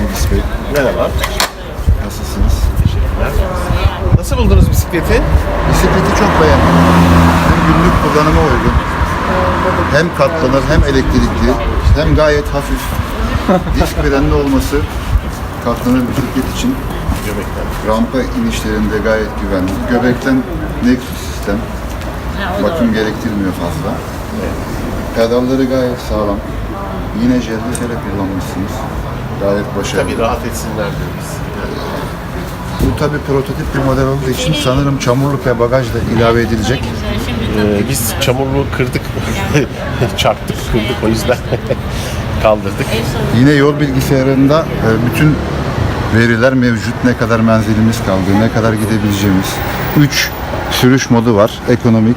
Merhaba. Nasılsınız? Teşekkürler. Nasıl buldunuz bisikleti? Bisikleti çok beğendim. Hem günlük kullanıma uygun. Hem katlanır hem elektrikli hem gayet hafif. Disk frenli olması katlanır bisiklet için Göbekten. rampa inişlerinde gayet güvenli. Göbekten Nexus sistem. Bakım gerektirmiyor fazla. Pedalları gayet sağlam. Yine jelli sele kullanmışsınız. Gayet başarılı. Tabii rahat etsinler diyoruz. Bu tabi prototip bir model olduğu için sanırım çamurluk ve bagaj da ilave edilecek. Ee, biz çamurluğu kırdık. Çarptık, kırdık o yüzden kaldırdık. Yine yol bilgisayarında e, bütün veriler mevcut. Ne kadar menzilimiz kaldı, ne kadar gidebileceğimiz. 3 sürüş modu var. Ekonomik,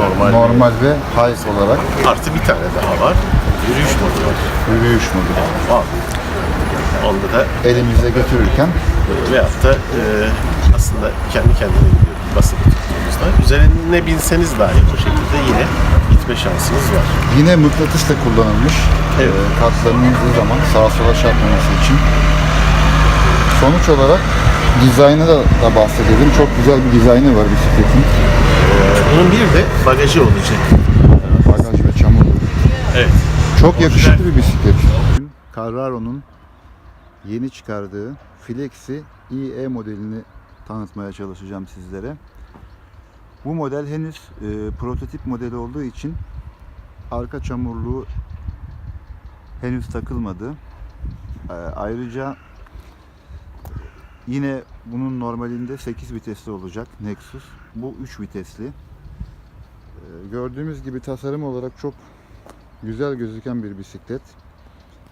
Normal. normal ve high olarak Artı bir tane daha var. Yürüyüş modu var. yürüyüş modu. Var. Onda da Elimizde götürürken veyahut da e, aslında kendi kendine gidiyor basılı tuttuğumuzda. Üzerine binseniz dahi bu şekilde yine gitme şansınız var. yine mıknatısla kullanılmış. Evet. E, Katlanıldığı zaman sağa sola çarpmaması için. Sonuç olarak dizaynı da, da bahsedelim. Çok güzel bir dizaynı var bisikletin. Bunun bir de bagajı olacak. Bagaj ve çamurluk. Evet. Çok yakışıklı bir bisiklet. Carraro'nun yeni çıkardığı Flexi IE modelini tanıtmaya çalışacağım sizlere. Bu model henüz e, prototip modeli olduğu için arka çamurluğu henüz takılmadı. E, ayrıca yine bunun normalinde 8 vitesli olacak Nexus. Bu 3 vitesli. E, gördüğümüz gibi tasarım olarak çok güzel gözüken bir bisiklet.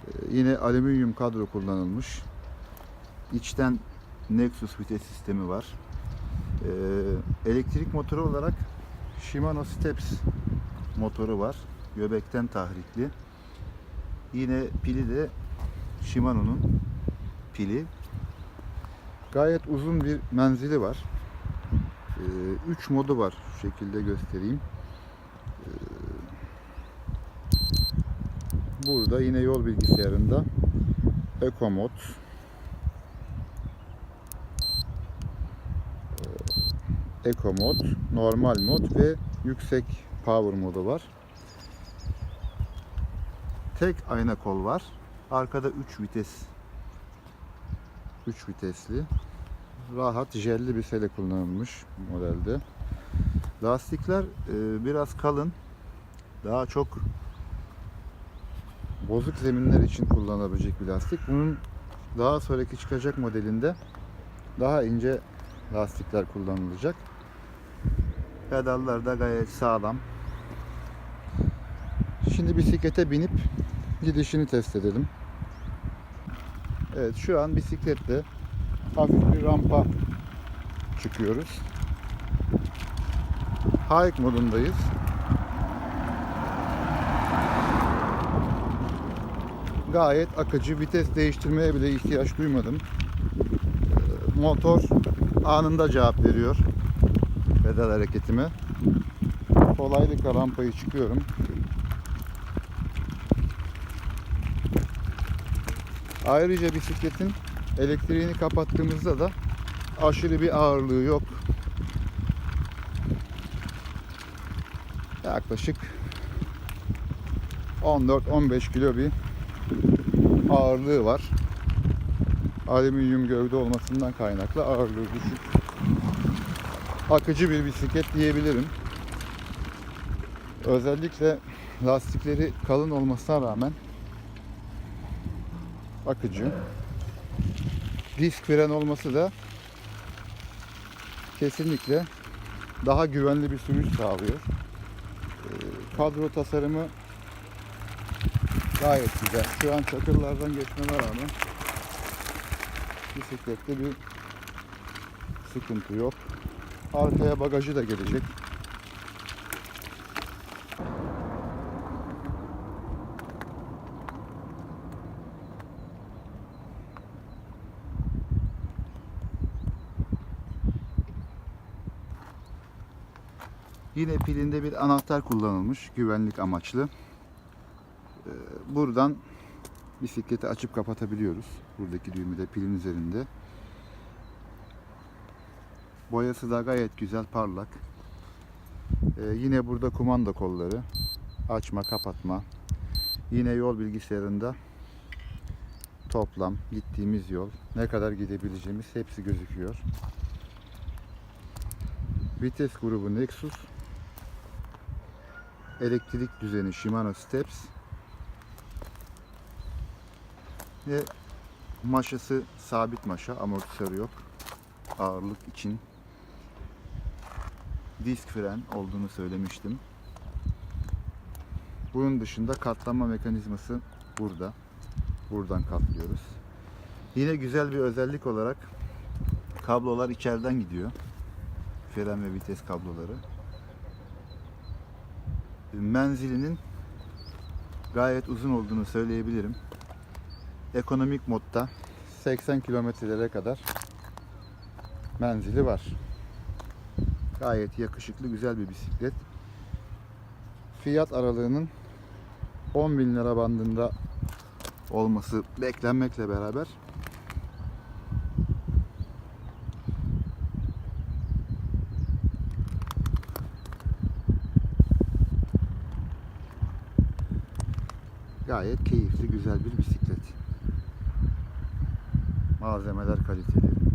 Ee, yine alüminyum kadro kullanılmış. İçten Nexus vites sistemi var. Ee, elektrik motoru olarak Shimano Steps motoru var. Göbekten tahrikli. Yine pili de Shimano'nun pili. Gayet uzun bir menzili var. 3 modu var. Şu şekilde göstereyim. Burada yine yol bilgisayarında Eco mod Ee, Eco mod, normal mod ve yüksek power modu var. Tek ayna kol var. Arkada 3 vites 3 vitesli. Rahat jelli bir sele kullanılmış modelde. Lastikler e, biraz kalın. Daha çok bozuk zeminler için kullanılabilecek bir lastik. Bunun daha sonraki çıkacak modelinde daha ince lastikler kullanılacak. Pedallar da gayet sağlam. Şimdi bisiklete binip gidişini test edelim. Evet şu an bisikletle hafif bir rampa çıkıyoruz. Hike modundayız. gayet akıcı. Vites değiştirmeye bile ihtiyaç duymadım. Ee, Motor anında cevap veriyor pedal hareketime. Kolaylıkla rampayı çıkıyorum. Ayrıca bisikletin elektriğini kapattığımızda da aşırı bir ağırlığı yok. Yaklaşık 14-15 kilo bir ağırlığı var. Alüminyum gövde olmasından kaynaklı ağırlığı düşük. Akıcı bir bisiklet diyebilirim. Özellikle lastikleri kalın olmasına rağmen akıcı. Disk fren olması da kesinlikle daha güvenli bir sürüş sağlıyor. Ee, Kadro tasarımı Gayet güzel. Şu an çakırlardan geçmeme rağmen bisiklette bir sıkıntı yok. Arkaya bagajı da gelecek. Yine pilinde bir anahtar kullanılmış güvenlik amaçlı. Ee, Buradan bisikleti açıp kapatabiliyoruz. Buradaki düğmede pilin üzerinde. Boyası da gayet güzel parlak. Ee, yine burada kumanda kolları. Açma kapatma. Yine yol bilgisayarında toplam gittiğimiz yol ne kadar gidebileceğimiz hepsi gözüküyor. Vites grubu Nexus. Elektrik düzeni Shimano Steps. Ve maşası sabit maşa, amortisörü yok. Ağırlık için disk fren olduğunu söylemiştim. Bunun dışında katlanma mekanizması burada. Buradan katlıyoruz. Yine güzel bir özellik olarak kablolar içeriden gidiyor. Fren ve vites kabloları. Menzilinin gayet uzun olduğunu söyleyebilirim. Ekonomik modda 80 kilometrelere kadar menzili var. Gayet yakışıklı güzel bir bisiklet. Fiyat aralığının 10 bin lira bandında olması beklenmekle beraber gayet keyifli güzel bir bisiklet. Malzemeler kaliteli.